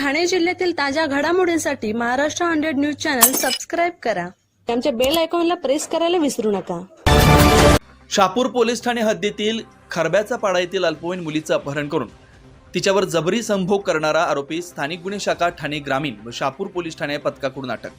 ठाणे जिल्ह्यातील ताज्या घडामोडींसाठी Maharashtra hundred news channel subscribe करा. आमच्या बेल आयकॉनला प्रेस करायला विसरू नका. शापूर पोलीस ठाणे हद्दीतील खरब्याचा पाडा येथील अल्पवयीन मुलीचं अपहरण करून तिच्यावर जबरी संभोग करणारा आरोपी स्थानिक गुन्हे शाखा ठाणे ग्रामीण व शापूर पोलीस ठाणे पथकाकडून अटक.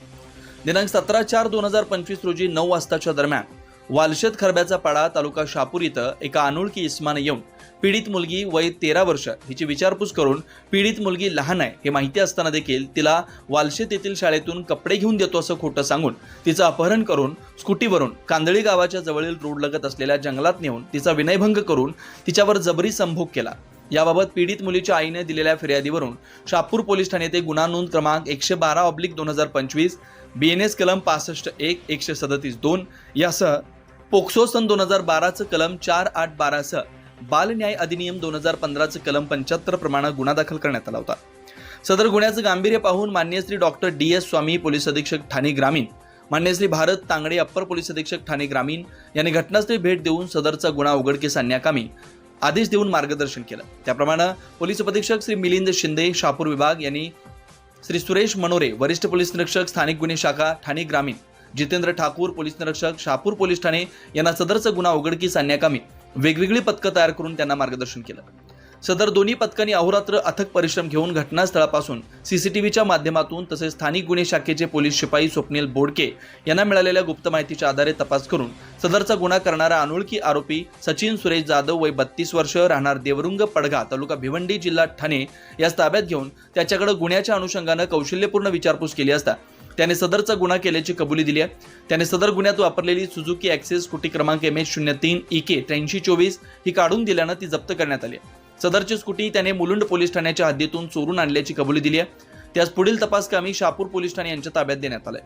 दिनांक सतरा चार दोन हजार पंचवीस रोजी नऊ वाजताच्या दरम्यान वालशेत खरब्याचा पाडा तालुका शापूर इथं एका अनोळखी इस्माने येऊन पीडित मुलगी वय तेरा वर्ष हिची विचारपूस करून पीडित मुलगी लहान आहे हे माहिती असताना देखील तिला वालशेत येथील शाळेतून कपडे घेऊन देतो असं खोटं सांगून तिचं अपहरण करून स्कूटीवरून कांदळी गावाच्या जवळील रोड लगत असलेल्या जंगलात नेऊन तिचा विनयभंग करून तिच्यावर जबरी संभोग केला. याबाबत पीडित मुलीच्या आईने दिलेल्या फिर्यादीवरून शापूर पोलीस ठाणे येथे गुन्हा नोंद क्रमांक एकशे बारा ऑब्लिक दोन हजार पंचवीस बी एन एस कलम पासष्ट एक एकशे सदतीस दोन यासह पोक्सो सन दोन हजार बाराचं कलम चार आठ बारासह बाल न्याय अधिनियम दोन हजार पंधराचं कलम पंच्याहत्तर प्रमाणे गुन्हा दाखल करण्यात आला होता. सदर गुन्ह्याचं गांभीर्य पाहून मान्य Shri doctor D S Swami police अधीक्षक ठाणे ग्रामीण मान्य श्री भारत तांगडे अप्पर पोलीस अधीक्षक ठाणे ग्रामीण यांनी घटनास्थळी भेट देऊन सदरचा गुन्हा उघडकीस आणण्याकामी आदेश देऊन मार्गदर्शन केलं. त्याप्रमाणे पोलीस उपधीक्षक श्री मिलिंद शिंदे शापूर विभाग यांनी श्री सुरेश मनोरे वरिष्ठ पोलीस निरीक्षक स्थानिक गुन्हे शाखा ठाणे ग्रामीण जितेंद्र ठाकूर पोलीस निरीक्षक शापूर पोलीस ठाणे यांना सदरचा गुन्हा उघडकीस आणण्याकामी वेगवेगळी पथकं तयार करून त्यांना मार्गदर्शन केलं. सदर दोन्ही पथकांनी अहोरात्र अथक परिश्रम घेऊन घटनास्थळापासून सीसीटीव्हीच्या माध्यमातून तसेच स्थानिक गुन्हे शाखेचे पोलीस शिपाई स्वप्नील बोडके यांना मिळालेल्या गुप्त माहितीच्या आधारे तपास करून सदरचा गुन्हा करणारा अनोळखी आरोपी सचिन सुरेश जाधव वय बत्तीस वर्ष राहणार देवरुंग पडघा तालुका भिवंडी जिल्हा ठाणे यास ताब्यात घेऊन त्याच्याकडे गुन्ह्याच्या अनुषंगानं कौशल्यपूर्ण विचारपूस केली असता त्याने सदरचा गुन्हा केल्याची कबुली दिली आहे. त्याने सदर गुन्ह्यात वापरलेली सुझुकी ॲक्सेस स्कूटी क्रमांक एम एच शून्य तीन ई के त्र्याऐंशी चोवीस ही काढून दिल्यानं ती जप्त करण्यात आली सदरची स्कूटी त्याने मुलुंड पोलीस ठाण्याच्या हद्दीतून चोरून आणल्याची कबुली दिली आहे. त्यास पुढील तपासकामी शापूर पोलीस ठाणे यांच्या ताब्यात देण्यात आलंय.